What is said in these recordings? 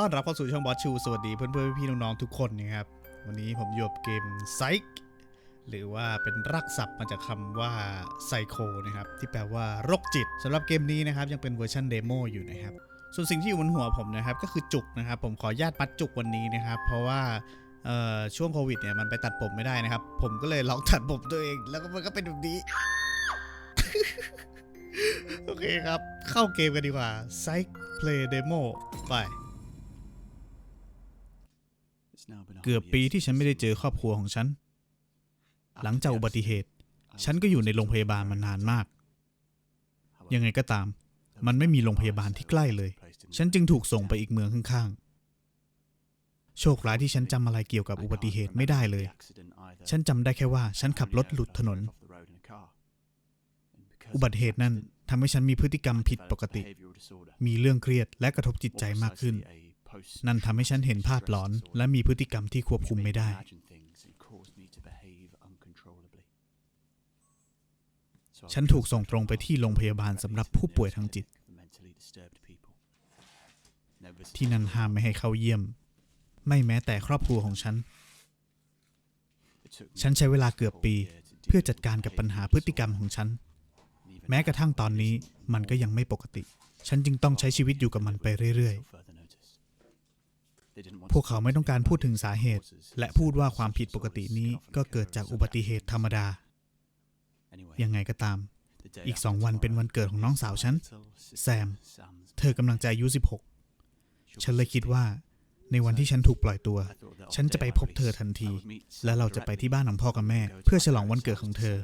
ต้อนรับเข้าสู่ช่องบอสชูสวัสดีเพื่อนเพื่อนๆพี่ๆน้องๆทุกคนนะครับ วันนี้ผมอยู่กับเกมไซ h หรือว่าเป็นรักศัพท์มาจากคำว่าไซโคนะครับ ที่แปลว่าโรคจิตสำหรับเกมนี้นะครับ ยังเป็นเวอร์ชันเดโมอยู่นะครับ ส่วนสิ่งที่อยู่บนหัวผมนะครับ ก็คือจุกนะครับ ผมขออนุญาตมัดจุกวันนี้นะครับ เพราะว่าช่วงโควิดเนี่ยมันไปตัดผมไม่ได้นะครับ ผมก็เลยลองตัดผมตัวเอง แล้วก็มันก็เป็นแบบนี้โอเคครับ เข้าเกมกันดีกว่า Psych Play Demo ไป เกือบปีที่ฉันไม่ได้เจอครอบครัวของฉัน หลังจากอุบัติเหตุ ฉันก็อยู่ในโรงพยาบาลมานานมาก ยังไงก็ตาม มันไม่มีโรงพยาบาลที่ใกล้เลย ฉันจึงถูกส่งไปอีกเมืองข้างๆ โชคร้ายที่ฉันจำอะไรเกี่ยวกับอุบัติเหตุไม่ได้เลย ฉันจำได้แค่ว่าฉันขับรถหลุดถนน อุบัติเหตุนั้นทำให้ฉันมีพฤติกรรมผิดปกติ มีเรื่องเครียดและกระทบจิตใจมากขึ้น นั่นทำให้ฉันเห็นภาพหลอน และมีพฤติกรรมที่ควบคุมไม่ได้ ฉันถูกส่งตรงไปที่โรงพยาบาลสำหรับผู้ป่วยทางจิต ที่นั่นห้ามไม่ให้เข้าเยี่ยม ไม่แม้แต่ครอบครัวของฉัน ฉันใช้เวลาเกือบปีเพื่อจัดการกับปัญหาพฤติกรรมของฉัน แม้กระทั่งตอนนี้มันก็ยังไม่ปกติ ฉันจึงต้องใช้ชีวิตอยู่กับมันไปเรื่อยๆ พวกเขาไม่ต้องการพูดถึงสาเหตุ และพูดว่าความผิดปกตินี้ก็เกิดจากอุบัติเหตุธรรมดา ยังไงก็ตาม อีกสองวันเป็นวันเกิดของน้องสาวฉัน แซม เธอกำลังจะอายุ 16 ฉันเลยคิดว่า ในวันที่ฉันถูกปล่อยตัว ฉันจะไปพบเธอทันที และเราจะไปที่บ้านของพ่อกับแม่ เพื่อฉลองวันเกิดของเธอ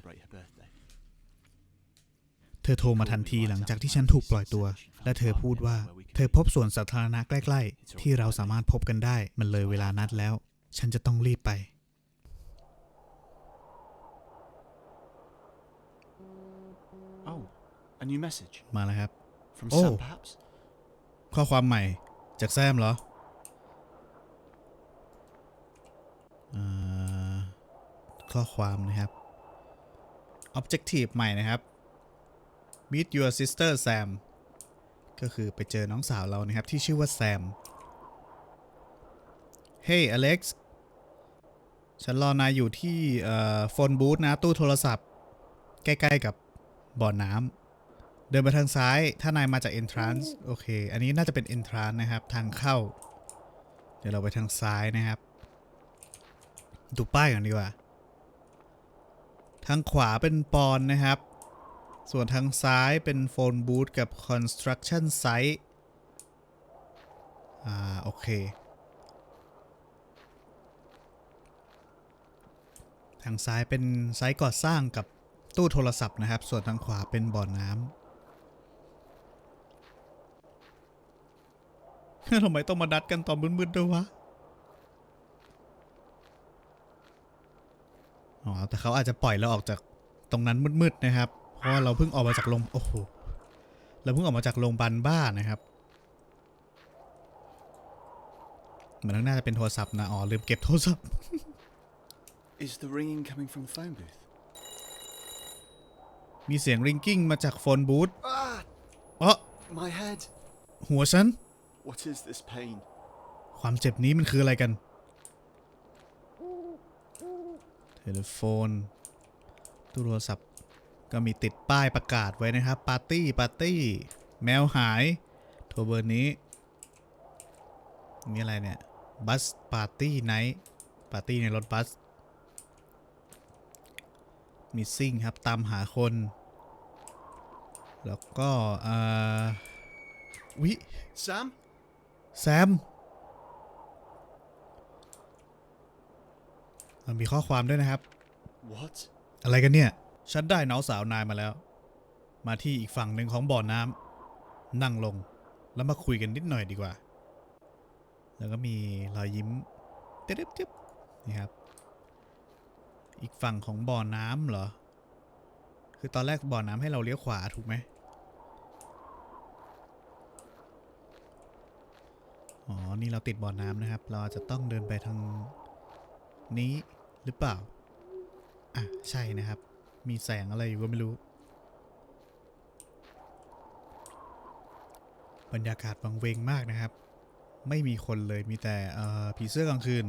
เธอโทรมาทันทีหลังจากที่ฉันถูกปล่อยตัว และเธอพูดว่า เธอพบสวนสาธารณะใกล้ ๆ ที่เราสามารถพบกันได้ มันเลยเวลานัดแล้ว ฉันจะต้องรีบไป Oh, a new message มาแล้วครับ from Oh. Sam, perhaps. ข้อความใหม่จากแซมเหรอเอ่อข้อความนะครับ objective ใหม่นะครับ meet your sister Sam ก็คือไปเจอน้องสาวเรานะครับ ที่ชื่อว่าแซม Hey Alex ฉันรอนายอยู่ที่โฟนบูธนะ ตู้โทรศัพท์ ใกล้ๆกับบ่อน้ำ เดินไปทางซ้าย ถ้านายมาจาก entrance โอเค อันนี้น่าจะเป็น entrance นะครับ ทางเข้า เดี๋ยวเราไปทางซ้ายนะครับ ดูป้ายก่อนดีกว่า ทางขวาเป็นปอนนะครับ ส่วนทางซ้ายเป็นโฟนบูธกับ construction site อ่า โอเค ทางซ้ายเป็นไซต์ก่อสร้างกับตู้โทรศัพท์นะครับ ส่วนทางขวาเป็นบ่อน้ำ ทำไมต้องมานัดกันตอนมืดๆด้วยวะ อ๋อ แต่เขาอาจจะปล่อยเราออกจากตรงนั้นมืดๆนะครับ ราะว่าเราเพิ่งออกมาจากโรงโอ้โหเราเพิ่งออกมาจากโรงพยาบาลบ้านะครับเหมือนน่าจะเป็นโทรศัพท์นะอ๋อลืมเก็บโทรศัพท์ Is the ringing coming from the phone booth? มีเสียงริงกิ้งมาจากโฟนบูธ Ah, อ๋อ my head. หัวฉัน What is this pain? ความเจ็บนี้มันคืออะไรกันเทเลโฟนตู้โทรศัพท์ ก็มีติดป้ายประกาศไว้นะครับ ปาร์ตี้ ปาร์ตี้ แมวหายโทรเบอร์นี้มีอะไรเนี่ย บัสปาร์ตี้ไนท์ ปาร์ตี้ในรถบัสมีซิ่งครับ ตามหาคน แล้วก็เอ่อวิ Sam? แซม มันมีข้อความด้วยนะครับ What? อะไรกันเนี่ย ฉันได้น้องสาวนายมาแล้ว มาที่อีกฝั่งหนึ่งของบ่อน้ำนั่งลงแล้วมาคุยกันนิดหน่อยดีกว่า แล้วก็มีรอยยิ้มเต๊บๆบนี่ครับ อีกฝั่งของบ่อน้ำเหรอ คือตอนแรกบ่อน้ำให้เราเลี้ยวขวาถูกไหมอ๋อ นี่เราติดบ่อน้ำนะครับ เราจจะต้องเดินไปทางนี้หรือเปล่า อะ ใช่นะครับ มีแสงอะไรอยู่ก็ไม่รู้ บรรยากาศวังเวงมากนะครับ ไม่มีคนเลยมีแต่ผีเสื้อกลางคืน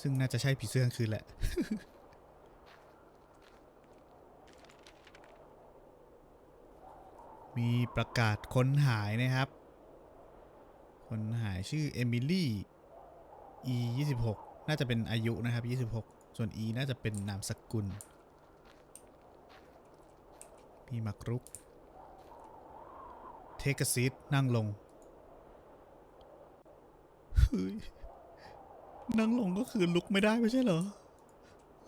ซึ่งน่าจะใช่ผีเสื้อกลางคืนแหละมีประกาศค้นหายนะครับ คนหายชื่อเอมิลี่ E 26 น่าจะเป็นอายุนะครับ 26 ส่วน E น่าจะเป็นนามสกุล มีมักรุก เทกซีดนั่งลง เฮ้ย นั่งลงก็คือลุกไม่ได้ไม่ใช่เหรอ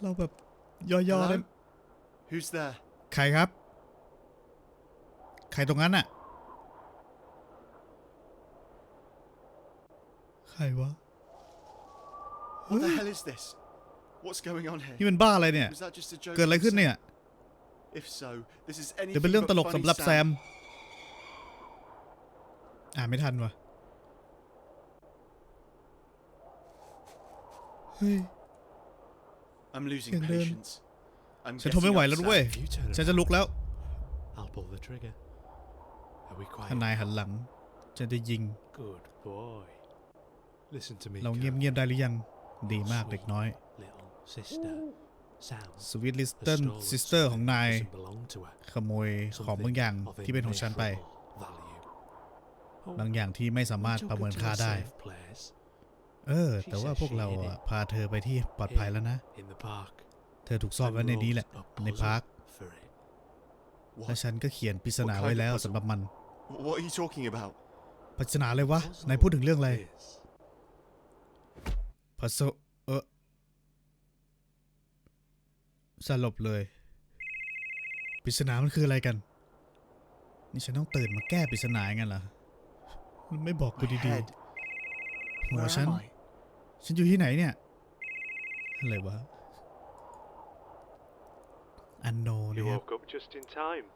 เราแบบย่อๆได้ Hello? Who's there? ใครครับ ใครตรงนั้นอะใครวะ What the hell is this? What's going on นี่ here? มันบ้าอะไรเนี่ย Was that just a joke? เกิดอะไร from ขึ้น Sam? เนี่ย If so, this is เดี๋ยวเป็น anything เรื่อง but ตลก funny, สำหรับแซ Sam. มอ่านไม่ทันวะเฮ้ย I'm losing Thằng đơn. patience. I'm ฉันทนไม่ getting ไหวแล้ว upset. ด้วย You turn ฉันจะ around. ลุกแล้ว I'll pull the trigger. Are we ท quiet? นายหันหลัง ฉันจะยิง Good boy. Listen to me. เรา Kurt. เงียบๆได้หรือยัง ดีมากเด็กน้อย Little sister. Sam. สวิตลิส has เติล stolen ซิสเตอร์ของ something นาย that doesn't belong to her. ขโมยของบางอย่าง Something ที่เป็นของฉันไป immeasurable value. Oh, บางอย่างที่ไม่สามารถ we took ประเมิน her to ค่า a ได้ safe place เออ แต่ว่าพวกเราอะพาเธอไปที่ปลอดภัยแล้วนะ in the park. เธอถูกซ่อนไว้ในนี้แหละ And wrote a ใน puzzle พาร์ค for it. และ What? ฉันก็เขียนปริศนาไว้แล้วสำหรับมัน What are you talking about? ปริศนาเลยวะ Puzzle นายพูดถึงเรื่องอะไร is พัซเออ สลบเลย ปริศนามันคืออะไรกัน นี่ฉันต้องตื่นมาแก้ปริศนาอย่างนั้นเหรอมันไม่บอกกู My ดี head. ๆหัว Where ฉัน am I? ฉันอยู่ที่ไหนเนี่ย อะไรวะ อันโน You นะครับ woke up just in time.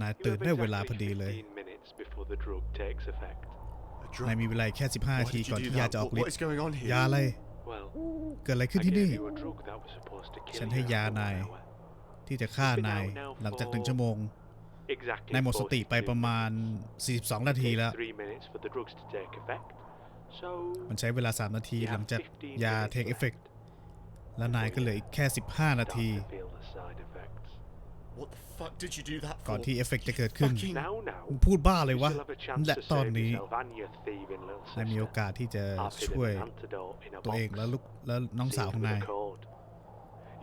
นาย You ตื่น have ได้เวลา exactly พอดีเลย15 minutes before the drug takes effect. A drug. นายมีเวลาแค่ 15 Why นาที did ก่อน you do ที่ยา that? จะออก What- ฤท what ธิ์ is going on here? ยาอะไร Well, เกิดอะไรขึ้น I ที่ gave นี่ you a drug that was supposed to ฉัน kill ให้ you ยา after นาย one hour. ที่จะฆ่านายหลังจากหนึ่งชั่วโมง Exactly นายหมดสติไป42ประมาณ 42 นาที Take แล้ว three minutes for the drugs to take effect. So มันใช้เวลา 3 นาที you หลัง have จาก15ยา minutes เทคเอฟเฟก left และนายก็เหลืออีกแค่ 15 นา start ที ก่อน for? ที่เอฟเฟกจะเกิดขึ้น Fucking- Now, now, มึงพูดบ้าเล you ยวะ still have a chance และ to ตอน save นี้ yourself and your thieving little นายมีโอ sister. กาสที่จะ I've hidden ช่วย an antidote in a ตัวเอง box. และลูกและน้องสาวของ Sealed นาย with a code.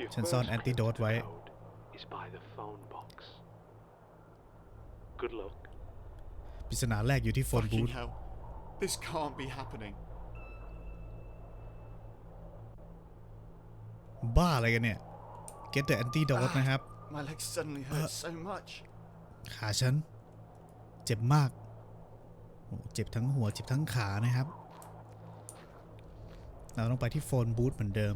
Your ฉันซ่อน first แอนติโด clue ต to the ไว้ code is by the phone box. Good luck. ปริศนาแรกอยู่ที่โฟนบูธ Fucking hell. This can't be happening. บ้าอะไรกันเนี่ย get the antidote นะครับ My legs suddenly hurt so much. ขาฉัน เจ็บมากโอ้เจ็บทั้งหัว เจ็บทั้งขานะครับ เราต้องไปที่โฟนบูธเหมือนเดิม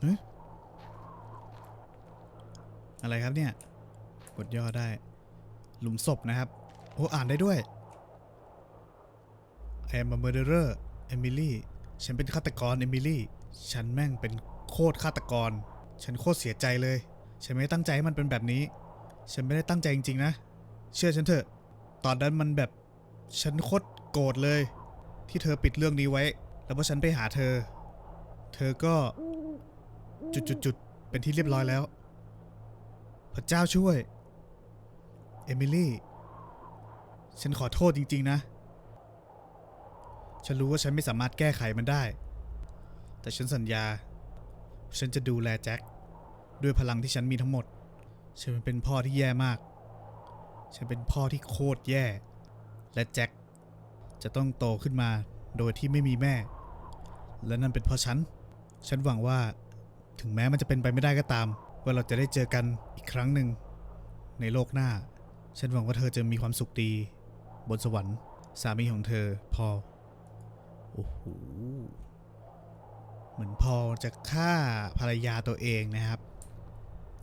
เฮ้ย อะไรครับเนี่ย กดย่อได้ หลุมศพนะครับ โอ้ อ่านได้ด้วย am a murderer เอมิลี่ฉันเป็นฆาตกรเอมิลี่ฉันแม่งเป็นโคตรฆาตกร ฉันโคตรเสียใจเลย ฉันไม่ได้ตั้งใจให้มันเป็นแบบนี้ ฉันไม่ได้ตั้งใจจริงๆนะ เชื่อฉันเถอะ ตอนนั้นมันแบบ ฉันโคตรโกรธเลย ที่เธอปิดเรื่องนี้ไว้ แล้วพอฉันไปหาเธอ เธอก็ จุดๆๆเป็นที่เรียบร้อยแล้ว พระเจ้าช่วย เอมิลี่ ฉันขอโทษจริง ๆ นะ ฉันรู้ว่าฉันไม่สามารถแก้ไขมันได้ แต่ฉันสัญญา ฉันจะดูแลแจ็คด้วยพลังที่ฉันมีทั้งหมด ฉันเป็นพ่อที่แย่มาก ฉันเป็นพ่อที่โคตรแย่ และแจ็คจะต้องโตขึ้นมาโดยที่ไม่มีแม่ และนั่นเป็นเพราะฉัน ฉันหวังว่าถึงแม้มันจะเป็นไปไม่ได้ก็ตาม ว่าเราจะได้เจอกันอีกครั้งหนึ่ง ในโลกหน้า ฉันหวังว่าเธอจะมีความสุขดี บนสวรรค์ สามีของเธอพอล โอ้โหเหมือนพอจะฆ่าภรรยาตัวเองนะครับ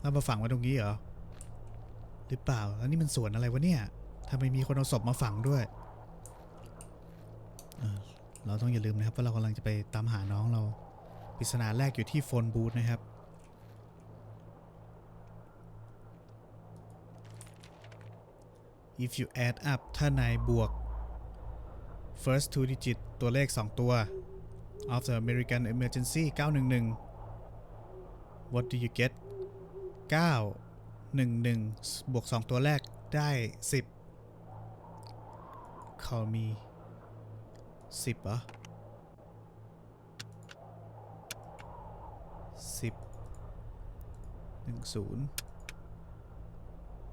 เรามาฝังไว้ตรงนี้เหรอหรือเปล่าแล้วนี่มันสวนอะไรวะเนี่ยทำไมมีคนเอาศพมาฝังด้วยเราต้องอย่าลืมนะครับว่าเรากำลังจะไปตามหาน้องเราปริศนาแรกอยู่ที่โฟนบูธนะครับ if you add up ถ้านายบวก first two digit ตัวเลข 2 ตัว of the American emergency 911 what do you get 9 11 บวก 2 ตัวแรกได้ 10 call me 10เหรอ10 10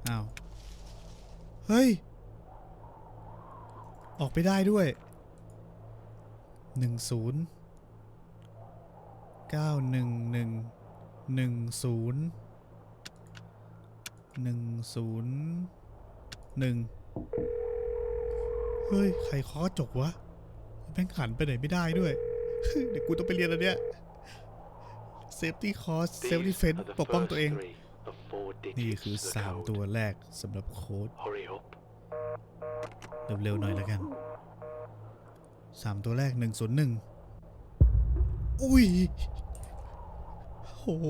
อ้าว เฮ้ย ออกไปได้ด้วยหนึ่งศูนย์เก้าหนึ่งหนึ่งหนึ่งศูนย์หนึ่งศูนย์หนึ่งเฮ้ย ใครเคาะกระจกวะแม่งหันไปไหนไม่ได้ด้วย เดี๋ยวกูต้องไปเรียนแล้วเนี่ย safety course self These defense are the ปกป้อง first ตัวเอง three of four นี่ digits คือ of the สาม code. ตัวแรกสำหรับโค้ด Hurry up. เร็วๆหน่อยแล้วกันสามตัวแรกหนึ่งศูนย์หนึ่งอุ้ยโอ้โห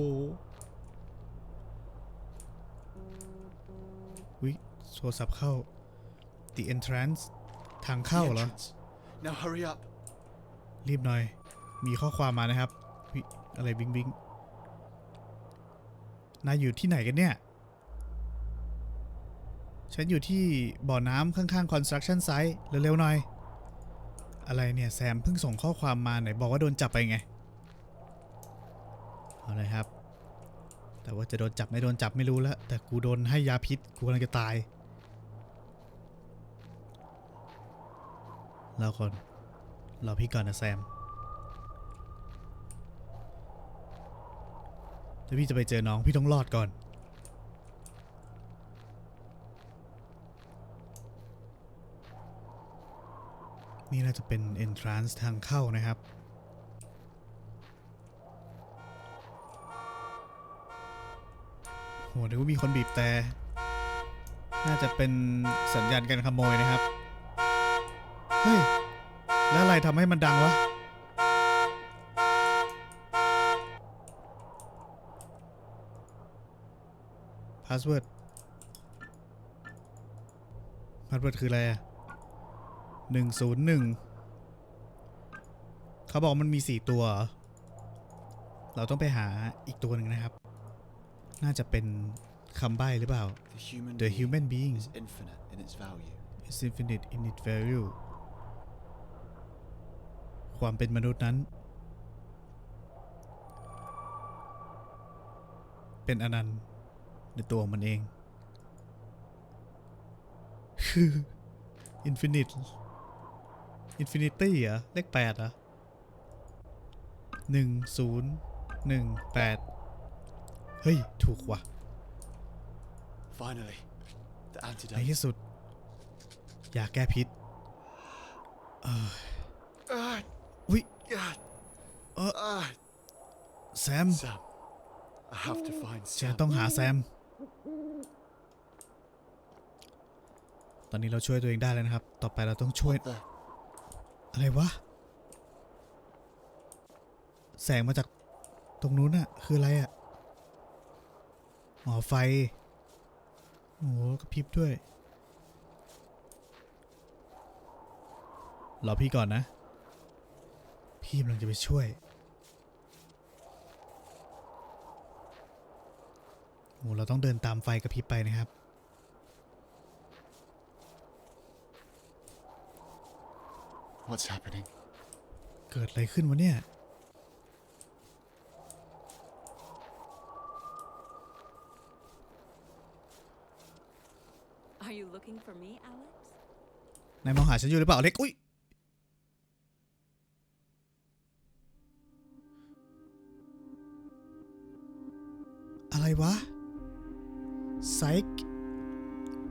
วิโทรศัพท์เข้า the entrance ทาง The เข้าเหรอ entrance. Now hurry up. รีบหน่อย มีข้อความมานะครับวิอะไรบิงบิงนายอยู่ที่ไหนกันเนี่ย ฉันอยู่ที่บ่อน้ำข้างๆ construction site เร็วๆหน่อย อะไรเนี่ย แซมเพิ่งส่งข้อความมาไหนบอกว่าโดนจับไปไง เอาเลยครับ แต่ว่าจะโดนจับไม่โดนจับไม่รู้แล้ว แต่กูโดนให้ยาพิษ กูกำลังจะตายรอก่อนรอพี่ก่อนนะแซมถ้าพี่จะไปเจอน้องพี่ต้องรอดก่อน นี่น่าจะเป็น entrance ทางเข้านะครับ โหนึกว่ามีคนบีบแต่ น่าจะเป็นสัญญาณการขโมยนะครับ เฮ้ย แล้วอะไรทำให้มันดังวะพาสเวิร์ดพาสเวิร์ดคืออะไรอะ หนึ่งศูนย์หนึ่งเขาบอกมันมีสี่ตัวเหรอเราต้องไปหาอีกตัวหนึ่งนะครับ น่าจะเป็นคำใบ้หรือเปล่า The human The being human being is infinite in its value. is infinite in its value ความเป็นมนุษย์นั้น เป็นอนันต์ในตัวของมันเองคือ infinite infinity เหรอ เลขแปดเหรอหนึ่งศูนย์หนึ่งแปดเฮ้ย ถูกว่ะ Finally, the ใน antidote. ที่สุด อยากแก้พิษ Ah, อุ๊ย God. Uh. Ah, แซม Sam. I have to find ฉัน Sam. ต้องหาแซม ตอนนี้เราช่วยตัวเองได้แล้วนะครับ ต่อไปเราต้องช่วย What the? อะไรวะ แสงมาจากตรงนู้นอะคืออะไรอะอ๋อไฟ โอ้โหกระพริบด้วย รอพี่ก่อนนะ พี่กำลังจะไปช่วยโอ้เราต้องเดินตามไฟกระพริบไปนะครับ What's happening? เกิดอะไรขึ้นวะเนี่ย Are you looking for me, Alex? นายมองหาฉันอยู่หรือเปล่าอเล็ก อุ้ย อะไรวะ Psych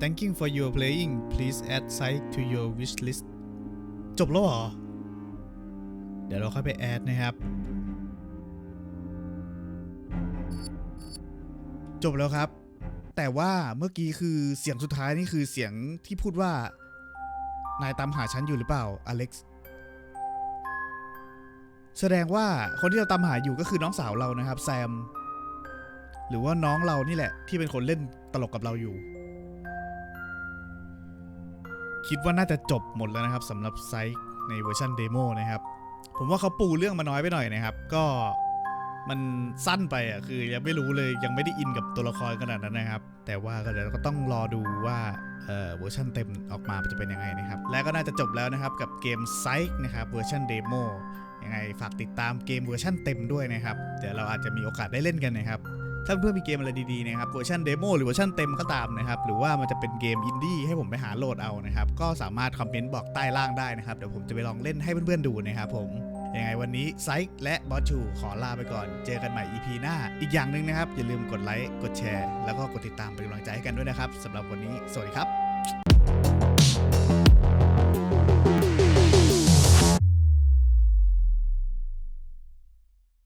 Thanking for your playing please add Psych to your wish list จบแล้วเหรอ เดี๋ยวเราค่อยไปแอดนะครับ จบแล้วครับ แต่ว่าเมื่อกี้คือเสียงสุดท้ายนี่คือเสียงที่พูดว่า นายตามหาฉันอยู่หรือเปล่า อเล็กซ์ แสดงว่าคนที่เราตามหาอยู่ก็คือน้องสาวเรานะครับ แซม หรือว่าน้องเรานี่แหละ ที่เป็นคนเล่นตลกกับเราอยู่ คิดว่าน่าจะจบหมดแล้วนะครับสำหรับไซส์ในเวอร์ชันเดโมนะครับ ผมว่าเขาปูเรื่องมาน้อยไปหน่อยนะครับ ก็มันสั้นไปอะคือยังไม่รู้เลยยังไม่ได้อินกับตัวละครขนาดนั้นนะครับ แต่ว่าก็เดี๋ยวก็ต้องรอดูว่าเอ่อเวอร์ชันเต็มออกมาจะเป็นยังไงนะครับ และก็น่าจะจบแล้วนะครับกับเกมไซส์นะครับเวอร์ชันเดโมยังไงฝากติดตามเกมเวอร์ชันเต็มด้วยนะครับ เดี๋ยวเราอาจจะมีโอกาสได้เล่นกันนะครับ ถ้าเพื่อนมีเกมอะไรดีๆนะครับเวอร์ชันเดโมหรือเวอร์ชันเต็มก็ตามนะครับหรือว่ามันจะเป็นเกมอินดี้ให้ผมไปหาโหลดเอานะครับก็สามารถคอมเมนต์บอกใต้ล่างได้นะครับเดี๋ยวผมจะไปลองเล่นให้เพื่อนๆดูนะครับผมยังไงวันนี้ไซค์และบอสชูขอลาไปก่อน เจอกันใหม่ EP หน้า อีกอย่างหนึ่งนะครับ อย่าลืมกดไลค์ กดแชร์ แล้วก็กดติดตามเป็นกำลังใจให้กันด้วยนะครับสำหรับวันนี้ สวัสดีครับ